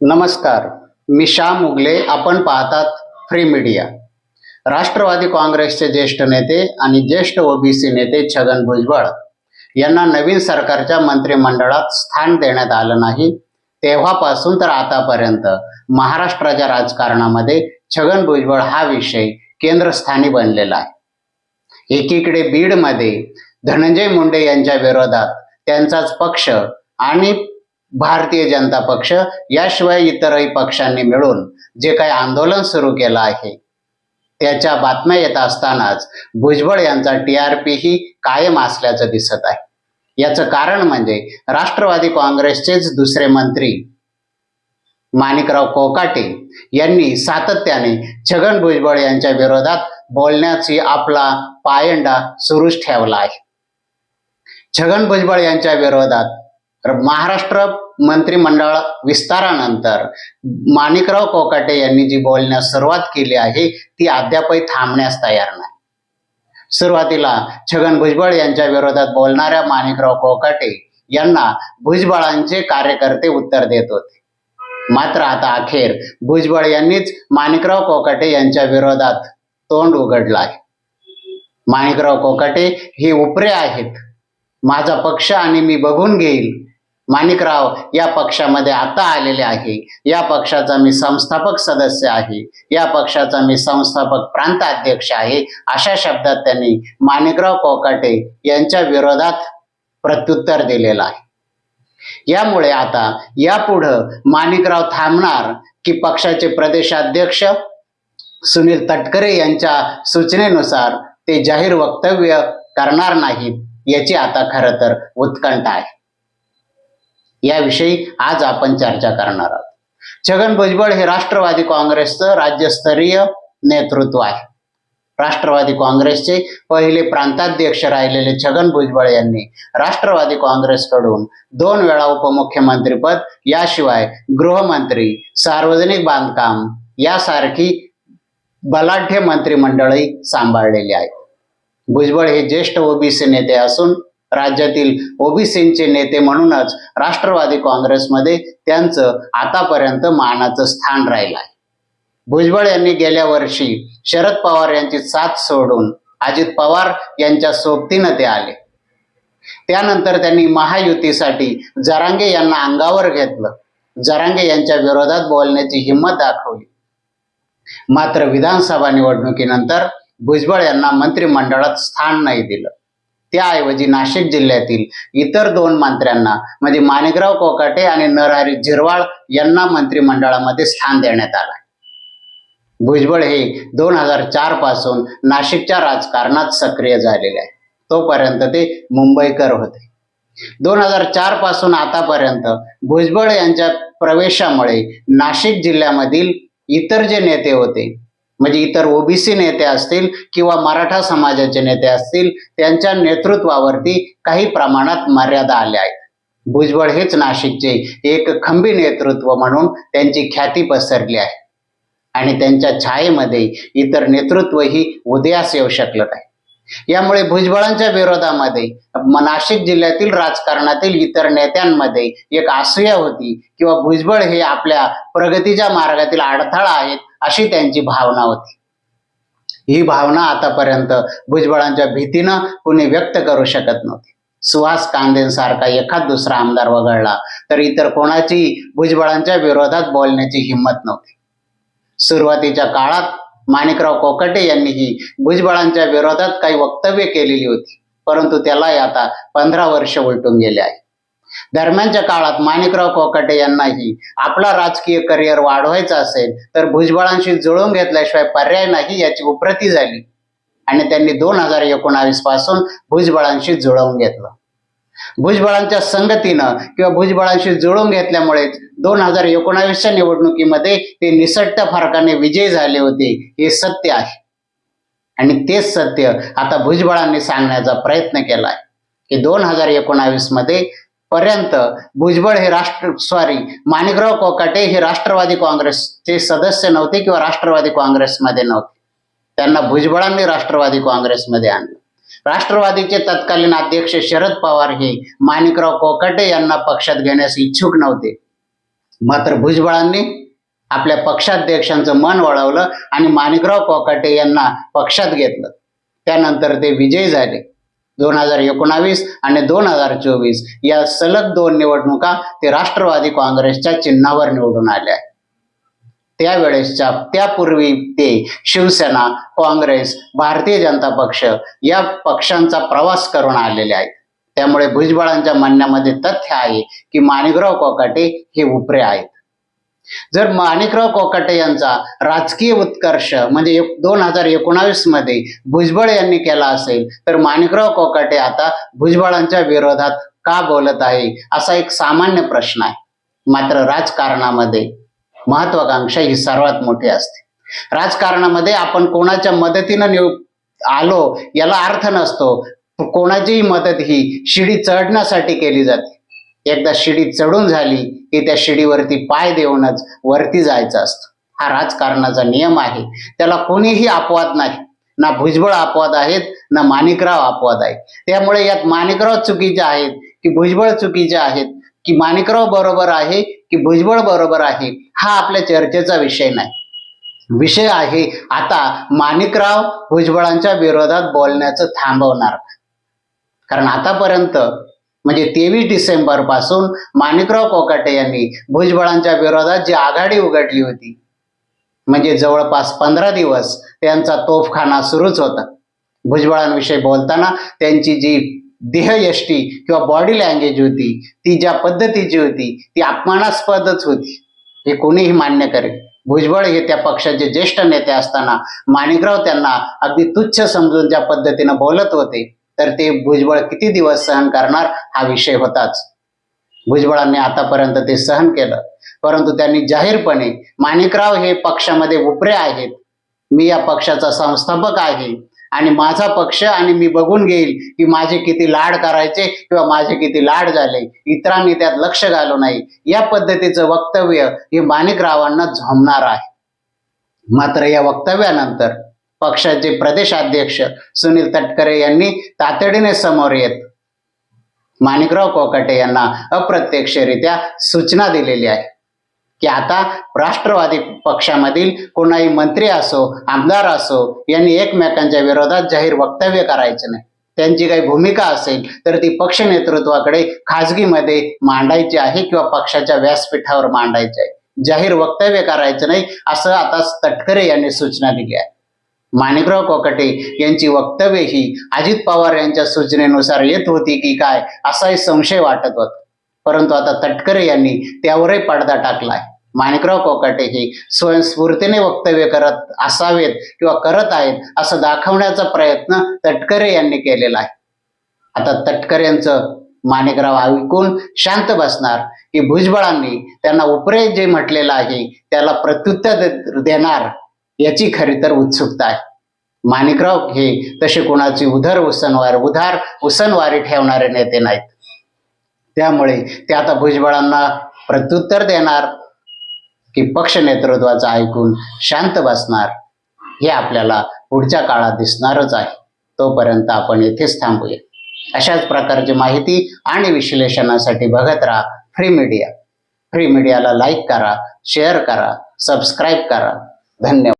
नमस्कार मी श्याम मुगले आपण पाहतात फ्री मीडिया राष्ट्रवादी काँग्रेसचे ज्येष्ठ नेते आणि ज्येष्ठ ओबीसी नेते छगन भुजबळ यांना नवीन सरकारच्या मंत्रिमंडळात स्थान देण्यात आलं नाही. तेव्हापासून तर आतापर्यंत महाराष्ट्राच्या राजकारणामध्ये छगन भुजबळ हा विषय केंद्रस्थानी बनलेला आहे. एकीकडे बीडमध्ये धनंजय मुंडे यांच्या विरोधात त्यांचाच पक्ष आणि भारतीय जनता पक्ष याशिवाय इतरही पक्षांनी मिळून जे काही आंदोलन सुरू केलं आहे त्याच्या बातम्या येत असतानाच भुजबळ यांचा टी आर पी ही कायम असल्याचं दिसत आहे. याचं कारण म्हणजे राष्ट्रवादी काँग्रेसचेच दुसरे मंत्री माणिकराव कोकाटे यांनी सातत्याने छगन भुजबळ यांच्या विरोधात बोलण्याची आपला पायंडा सुरूच ठेवला आहे. छगन भुजबळ यांच्या विरोधात महाराष्ट्र मंत्रिमंडळ विस्तारानंतर माणिकराव कोकाटे यांनी जी बोलण्यास सुरुवात केली आहे ती अद्यापही थांबण्यास तयार नाही. सुरुवातीला छगन भुजबळ यांच्या विरोधात बोलणाऱ्या माणिकराव कोकाटे यांना भुजबळांचे कार्यकर्ते उत्तर देत होते. मात्र आता अखेर भुजबळ यांनीच माणिकराव कोकाटे यांच्या विरोधात तोंड उघडलं आहे. माणिकराव कोकाटे हे उपरे आहेत. माझा पक्ष आणि मी बघून घेईल. माणिकराव या पक्षामध्ये आता आलेले आहे. या पक्षाचा मी संस्थापक सदस्य आहे. या पक्षाचा मी संस्थापक प्रांताध्यक्ष आहे. अशा शब्दात त्यांनी माणिकराव कोकाटे यांच्या विरोधात प्रत्युत्तर दिलेलं आहे. यामुळे आता यापुढं माणिकराव थांबणार की पक्षाचे प्रदेशाध्यक्ष सुनील तटकरे यांच्या सूचनेनुसार ते जाहीर वक्तव्य करणार नाहीत याची आता खरं तर उत्कंठा आहे. याविषयी आज आपण चर्चा करणार आहोत. छगन भुजबळ हे राष्ट्रवादी काँग्रेसचं राज्यस्तरीय नेतृत्व आहे. राष्ट्रवादी काँग्रेसचे पहिले प्रांताध्यक्ष राहिलेले छगन भुजबळ यांनी राष्ट्रवादी काँग्रेसकडून दोन वेळा उपमुख्यमंत्रीपद याशिवाय गृहमंत्री सार्वजनिक बांधकाम यासारखी बलाढ्य मंत्रिमंडळही सांभाळलेली आहेत. भुजबळ हे ज्येष्ठ ओबीसी नेते असून राज्यातील ओबीसींचे नेते म्हणूनच राष्ट्रवादी काँग्रेसमध्ये त्यांचं आतापर्यंत मानाचं स्थान राहिलं आहे. भुजबळ यांनी गेल्या वर्षी शरद पवार यांची साथ सोडून अजित पवार यांच्या सोबतीनं ते आले. त्यानंतर त्यांनी महायुतीसाठी जरांगे यांना अंगावर घेतलं. जरांगे यांच्या विरोधात बोलण्याची हिंमत दाखवली. मात्र विधानसभा निवडणुकीनंतर भुजबळ यांना मंत्रिमंडळात स्थान नाही दिलं. त्याऐवजी नाशिक जिल्ह्यातील इतर दोन मंत्र्यांना म्हणजे माणिकराव कोकाटे आणि नरहरी झिरवाळ यांना मंत्रिमंडळामध्ये स्थान देण्यात आलं. भुजबळ हे दोन हजार चारपासून नाशिकच्या राजकारणात सक्रिय झालेले आहे तोपर्यंत ते मुंबईकर होते. दोन हजार चारपासून आतापर्यंत भुजबळ यांच्या प्रवेशामुळे नाशिक जिल्ह्यामधील इतर जे नेते होते म्हणजे इतर ओबीसी नेते असतील किंवा मराठा समाजाचे नेते असतील त्यांच्या नेतृत्वावरती काही प्रमाणात मर्यादा आल्या आहेत. भुजबळ हेच नाशिकचे एक खंबी नेतृत्व म्हणून त्यांची ख्याती पसरली आहे. आणि त्यांच्या छायेमध्ये इतर नेतृत्वही उदयास येऊ शकलं नाही. यामुळे भुजबळांच्या विरोधामध्ये नाशिक जिल्ह्यातील राजकारणातील इतर नेत्यांमध्ये एक असूया होती किंवा भुजबळ हे आपल्या प्रगतीच्या मार्गातील अडथळा आहेत अशी त्यांची भावना होती. ही भावना आतापर्यंत भुजबळांच्या भीतीनं कुणी व्यक्त करू शकत नव्हती. सुहास कांदेंसारखा एखाद दुसरा आमदार वगळला तर इतर कोणाची भुजबळांच्या विरोधात बोलण्याची हिंमत नव्हती. सुरुवातीच्या काळात माणिकराव कोकटे यांनीही भुजबळांच्या विरोधात काही वक्तव्य केलेली होती परंतु त्यालाही आता पंधरा वर्ष उलटून गेले आहे. दरम्यानच्या काळात माणिकराव कोकाटे यांनाही आपला राजकीय करिअर वाढवायचा असेल तर भुजबळांशी जुळवून घेतल्याशिवाय पर्याय नाही याची उपरती झाली. आणि त्यांनी दोन हजार एकोणावीसपासून भुजबळांशी जुळवून घेतलं. भुजबळांच्या संगतीनं किंवा भुजबळांशी जुळवून घेतल्यामुळेच दोन हजार एकोणावीसच्या निवडणुकीमध्ये ते निसट्ट फरकाने विजयी झाले होते हे सत्य आहे. आणि तेच सत्य आता भुजबळांनी सांगण्याचा प्रयत्न केलाय की दोन हजार एकोणावीसमध्ये पर्यंत भुजबळ हे राष्ट्र सॉरी माणिकराव कोकाटे हे राष्ट्रवादी काँग्रेसचे सदस्य नव्हते किंवा राष्ट्रवादी काँग्रेसमध्ये नव्हते. त्यांना भुजबळांनी राष्ट्रवादी काँग्रेसमध्ये आणलं. राष्ट्रवादीचे तत्कालीन अध्यक्ष शरद पवार हे माणिकराव कोकाटे यांना पक्षात घेण्यास इच्छुक नव्हते. मात्र भुजबळांनी आपल्या पक्षाध्यक्षांचं मन वळवलं आणि माणिकराव कोकाटे यांना पक्षात घेतलं. त्यानंतर ते विजयी झाले. दोन हजार एकोणावीस आणि दोन हजार चोवीस. या सलग दोन निवडणुका ते राष्ट्रवादी काँग्रेसच्या चिन्हावर निवडून आले आहे त्यावेळेसच्या त्यापूर्वी ते शिवसेना काँग्रेस भारतीय जनता पक्ष या पक्षांचा प्रवास करून आलेले आहेत. त्यामुळे भुजबळांच्या म्हणण्यामध्ये तथ्य आहे की माणिकराव कोकाटे हे उपरे आहेत. जर माणिकराव कोकाटे यांचा राजकीय उत्कर्ष म्हणजे दोन हजार एकोणावीसमध्ये भुजबळ यांनी केला असेल तर माणिकराव कोकाटे आता भुजबळांच्या विरोधात का बोलत आहे असा एक सामान्य प्रश्न आहे. मात्र राजकारणामध्ये महत्वाकांक्षा ही सर्वात मोठी असते. राजकारणामध्ये आपण कोणाच्या मदतीनं निव आलो याला अर्थ नसतो. कोणाचीही मदत ही शिडी चढण्यासाठी केली जाते. एकदा शिडी चढून झाली की त्या शिडीवरती पाय देऊनच वरती जायचं असतं. हा राजकारणाचा नियम आहे. त्याला कोणीही अपवाद नाही. ना भुजबळ अपवाद आहेत ना माणिकराव अपवाद आहेत. त्यामुळे यात माणिकराव चुकीचे आहेत की भुजबळ चुकीचे आहेत की माणिकराव बरोबर आहे की भुजबळ बरोबर आहे हा आपल्या चर्चेचा विषय नाही. विषय आहे आता माणिकराव भुजबळांच्या विरोधात बोलण्याचं थांबवणार. कारण आतापर्यंत म्हणजे तेवीस डिसेंबरपासून माणिकराव कोकाटे यांनी भुजबळांच्या विरोधात जी आघाडी उघडली होती म्हणजे जवळपास पंधरा दिवस त्यांचा तोफखाना सुरूच होता. भुजबळांविषयी बोलताना त्यांची जी देहयष्टी किंवा बॉडी लँग्वेज होती ती ज्या पद्धतीची होती ती अपमानास्पदच होती हे कोणीही मान्य करेल. भुजबळ हे त्या पक्षाचे ज्येष्ठ नेते असताना माणिकराव त्यांना अगदी तुच्छ समजून ज्या पद्धतीनं बोलत होते तर ते भुजबळ किती दिवस सहन करणार? हा विषय होताच. भुजबळांनी आतापर्यंत ते सहन केलं. परंतु त्यांनी जाहीरपणे माणिकराव हे पक्षामध्ये उपरे आहेत. मी या पक्षाचा संस्थापक आहे. आणि माझा पक्ष आणि मी बघून घेईल की माझे किती लाड करायचे किंवा माझे किती लाड झाले. इतरांनी त्यात लक्ष घालू नये. या पद्धतीचं वक्तव्य हे माणिकरावांना झोमणार आहे. मात्र या वक्तव्यानंतर पक्षाचे प्रदेशाध्यक्ष सुनील तटकरे यांनी तातडीने समोर येत माणिकराव कोकाटे यांना अप्रत्यक्षरित्या सूचना दिलेली आहे की आता राष्ट्रवादी पक्षामधील कोणाही मंत्री असो आमदार असो यांनी एकमेकांच्या विरोधात जाहीर वक्तव्य करायचे नाही. त्यांची काही भूमिका असेल तर ती पक्ष नेतृत्वाकडे खाजगीमध्ये मांडायची आहे किंवा पक्षाच्या व्यासपीठावर मांडायची आहे. जाहीर वक्तव्य करायचं नाही असं आता तटकरे यांनी सूचना दिली आहे. माणिकराव कोकटे यांची वक्तव्य ही अजित पवार यांच्या सूचनेनुसार येत होती की काय असाही संशय वाटत होता. परंतु आता तटकरे यांनी त्यावरही पडदा टाकलाय. माणिकराव कोकाटे हे स्वयंस्फूर्तीने वक्तव्य करत असावेत किंवा करत आहेत असं दाखवण्याचा प्रयत्न तटकरे यांनी केलेला आहे. आता तटकरे यांचं माणिकराव ऐकून शांत बसणार की भुजबळांनी त्यांना उपरे जे म्हटलेलं आहे त्याला प्रत्युत्तर देणार याची खरी तर उत्सुकता आहे. माणिकराव हे तसे कोणाची उधर उसनवार उधार उसनवारी ठेवणारे नेते नाहीत. त्यामुळे ते आता भुजबळांना प्रत्युत्तर देणार की पक्ष नेतृत्वाचं ऐकून शांत बसणार हे आपल्याला पुढच्या काळात दिसणारच आहे. तोपर्यंत आपण येथेच थांबूया. अशाच प्रकारची माहिती आणि विश्लेषणासाठी बघत राहा फ्री मीडिया. फ्री मीडियाला लाईक करा शेअर करा सबस्क्राईब करा. धन्यवाद.